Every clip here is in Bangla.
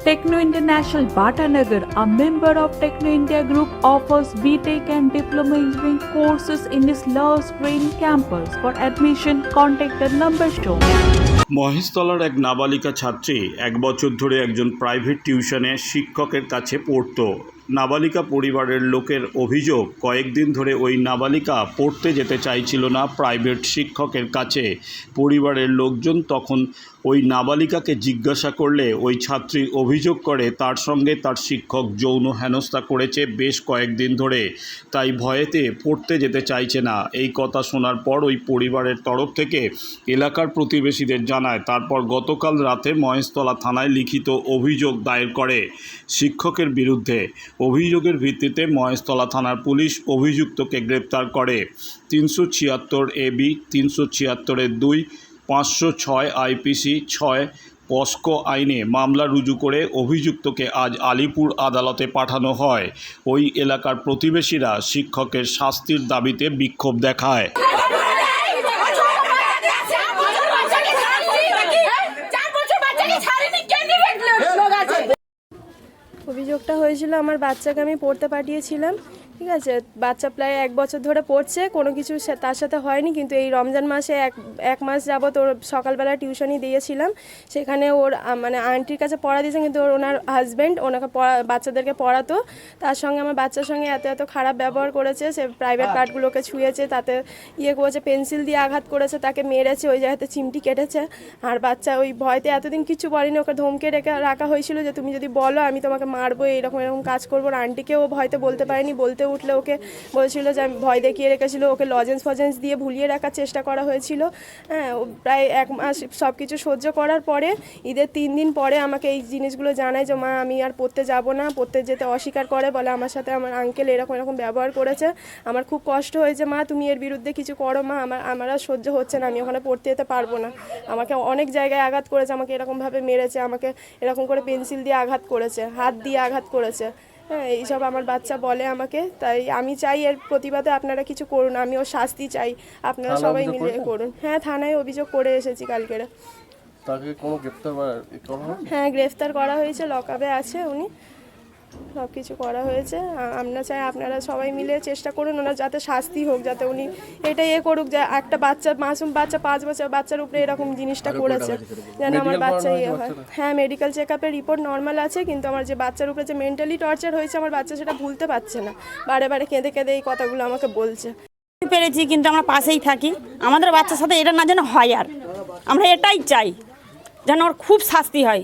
Techno International Bhatanagar, a member of Techno India Group, offers BTEC and Diploma Engineering courses in its Love Green campus. For admission, contact the number shown. মহেশতলার এক নাবালিকা ছাত্রী এক বছর ধরে একজন প্রাইভেট টিউশনে শিক্ষকের কাছে পড়তো নাবালিকা পরিবারের লোকের অভিযোগ, কয়েকদিন ধরে ওই নাবালিকা পড়তে যেতে চাইছিল না প্রাইভেট শিক্ষকের কাছে। পরিবারের লোকজন তখন ওই নাবালিকাকে জিজ্ঞাসা করলে ওই ছাত্রী অভিযোগ করে, তার সঙ্গে তার শিক্ষক যৌন হেনস্থা করেছে বেশ কয়েকদিন ধরে। তাই ভয়েতে পড়তে যেতে চাইছে না। এই কথা শোনার পর ওই পরিবারের তরফ থেকে এলাকার প্রতিবেশীদের জানায়। তারপর গতকাল রাতে মহেশতলা থানায় লিখিত অভিযোগ দায়ের করে শিক্ষকের বিরুদ্ধে। অভিযোগের ভিত্তিতে মহেশতলা থানার পুলিশ অভিযুক্তকে গ্রেপ্তার করে। তিনশো ছিয়াত্তর এবি তিনশো ছিয়াত্তরের দুই, পাঁচশো ছয় আইপিসি ছয় পস্কো আইনে মামলা রুজু করে অভিযুক্তকে আজ আলিপুর আদালতে পাঠানো হয়। ওই এলাকার প্রতিবেশীরা শিক্ষকের শাস্তির দাবিতে বিক্ষোভ দেখায় চার বছর বাচ্চাকে ছাড়েনি কে নিবে লোক আছে অভিযোগটা হয়েছিল আমার বাচ্চাকে আমি পড়তে পাঠিয়েছিলাম। ঠিক আছে বাচ্চা প্রায় এক বছর ধরে পড়ছে কোনো কিছু তার সাথে হয়নি কিন্তু এই রমজান মাসে এক এক মাস যাবত ওর সকালবেলা টিউশনই দিয়েছিলাম সেখানে ওর মানে আন্টির কাছে পড়া দিয়েছে কিন্তু ওর ওনার হাজব্যান্ড ওনাকে পড়া বাচ্চাদেরকে পড়াতো তার সঙ্গে আমার বাচ্চার সঙ্গে এত এত খারাপ ব্যবহার করেছে সে প্রাইভেট পার্টগুলোকে ছুঁয়েছে তাতে ইয়ে করেছে পেন্সিল দিয়ে আঘাত করেছে তাকে মেরেছে ওই জায়গাতে চিমটি কেটেছে আর বাচ্চা ওই ভয়তে এতদিন কিছু বলেনি ওকে ধমকে রেখে রাখা হয়েছিল যে তুমি যদি বলো আমি তোমাকে মারবো এরকম এরকম কাজ করব। আর আন্টিকেও ভয়তে বলতে পারেনি বলতে উঠলে ওকে। বলছিল যে আমি ভয় দেখিয়ে রেখেছিল, ওকে লজেন্স ফজেন্স দিয়ে ভুলিয়ে রাখার চেষ্টা করা হয়েছিল। হ্যাঁ প্রায় এক মাস সব কিছু সহ্য করার পরে, ঈদের তিন দিন পরে আমাকে এই জিনিসগুলো জানায় যে, মা, আমি আর পড়তে যাব না, পড়তে যেতে অস্বীকার করে বলে আমার সাথে আমার আঙ্কেল এরকম এরকম ব্যবহার করেছে। আমার খুব কষ্ট হয়েছে, মা, তুমি এর বিরুদ্ধে কিছু করো, মা, আমার আমার আর সহ্য হচ্ছে না, আমি ওখানে পড়তে যেতে পারব না। আমাকে অনেক জায়গায় আঘাত করেছে, আমাকে এরকমভাবে মেরেছে, আমাকে এরকম করে পেন্সিল দিয়ে আঘাত করেছে, হাত দিয়ে আঘাত করেছে। হ্যাঁ এইসব আমার বাচ্চা বলে আমাকে তাই আমি চাই এর প্রতিবাদে আপনারা কিছু করুন আমিও শাস্তি চাই আপনারা সবাই মিলে করুন। হ্যাঁ থানায় অভিযোগ করে এসেছি কালকেরা তাকে কোনো হয় হ্যাঁ গ্রেফতার করা হয়েছে লকআপে আছে উনি। সব কিছু করা হয়েছে। আমরা চাই আপনারা সবাই মিলে চেষ্টা করুন ওনার যাতে শাস্তি হোক যাতে উনি এটা ইয়ে করুক যে একটা বাচ্চা মাসুম বাচ্চা পাঁচ বছর বাচ্চার উপরে এরকম জিনিসটা করেছে। যেন আমার বাচ্চা ইয়ে হয়। হ্যাঁ মেডিকেল চেক আপের রিপোর্ট নর্মাল আছে কিন্তু আমার যে বাচ্চার উপরে যে মেন্টালি টর্চার হয়েছে আমার বাচ্চা সেটা ভুলতে পারছে না। বারে বারে কেঁদে কেঁদে এই কথাগুলো আমাকে বলছে। পেরেছি কিন্তু আমরা পাশেই থাকি। আমাদের বাচ্চার সাথে এটা না যেন হয় আর। আমরা এটাই চাই যেন ওর খুব শাস্তি হয়।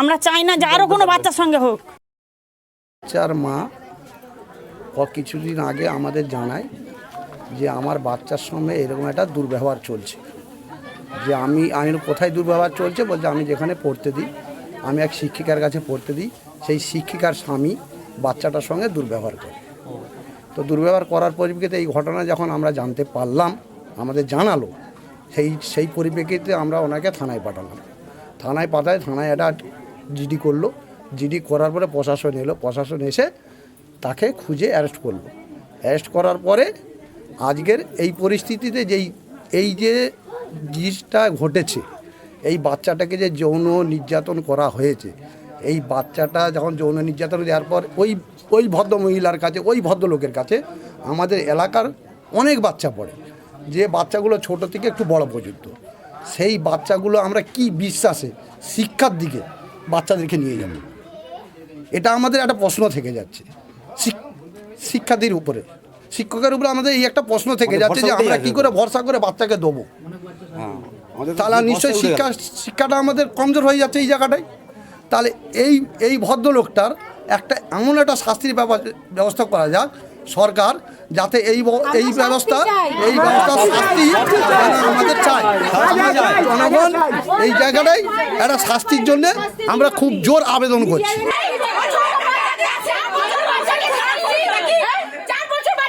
আমরা চাই না যে আরও কোনো বাচ্চার সঙ্গে হোক। বাচ্চার মা কিছুদিন আগে আমাদের জানায় যে আমার বাচ্চার সঙ্গে এরকম একটা দুর্ব্যবহার চলছে। যে আমি আমি কোথায় দুর্ব্যবহার চলছে? বলছে, আমি যেখানে পড়তে দিই, আমি এক শিক্ষিকার কাছে পড়তে দিই, সেই শিক্ষিকার স্বামী বাচ্চাটার সঙ্গে দুর্ব্যবহার করে। তো দুর্ব্যবহার করার পরিপ্রেক্ষিতে এই ঘটনা যখন আমরা জানতে পারলাম, আমাদের জানালো, সেই সেই পরিপ্রেক্ষিতে আমরা ওনাকে থানায় পাঠালাম। থানায় পাঠায়, থানায় একটা জিডি করল জিডি করার পরে প্রশাসন এলো। প্রশাসন এসে তাকে খুঁজে অ্যারেস্ট করল। অ্যারেস্ট করার পরে আজকের এই পরিস্থিতিতে যেই, এই যে জিনিসটা ঘটেছে, এই বাচ্চাটাকে যে যৌন নির্যাতন করা হয়েছে, এই বাচ্চাটা যখন যৌন নির্যাতন দেওয়ার পর ওই ওই ভদ্র মহিলার কাছে, ওই ভদ্রলোকের কাছে আমাদের এলাকার অনেক বাচ্চা পড়ে। যে বাচ্চাগুলো ছোট থেকে একটু বড় পর্যন্ত, সেই বাচ্চাগুলো আমরা কি বিশ্বাসে শিক্ষার দিকে বাচ্চাদেরকে নিয়ে যাব? এটা আমাদের একটা প্রশ্ন থেকে যাচ্ছে। শিক্ষার্থীর উপরে। শিক্ষকের উপরে আমাদের এই একটা প্রশ্ন থেকে যাচ্ছে যে আমরা কি করে ভরসা করে বাচ্চাকে দেবো? তাহলে নিশ্চয়ই শিক্ষা শিক্ষাটা আমাদের কমজোর হয়ে যাচ্ছে এই জায়গাটায়। তাহলে এই এই ভদ্রলোকটার একটা এমন একটা শাস্তির ব্যব- ব্যবস্থা করা যাক সরকার যাতে এই এই ব্যবস্থা এই ব্যবস্থা শাস্তি আমাদের চাই। জনগণ এই জায়গাটায় একটা শাস্তির জন্য আমরা খুব জোর আবেদন করছি চার বছর বাচ্চাকে ছাড়েনি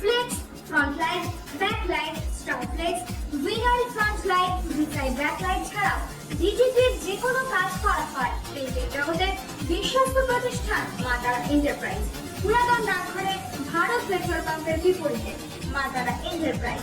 flex front light back light star flex winner front light ভিসাই ব্যাক লাইট ছাড়াও ডিজিটির যে কোনো কাজ করা হয় প্রিন্টিং জগতের বিশ্বস্ত প্রতিষ্ঠান মাতারা এন্টারপ্রাইজ পুরাতন ডাকঘরে ভারত পেট্রোল পাম্পের বিপরীতে মাতারা এন্টারপ্রাইজ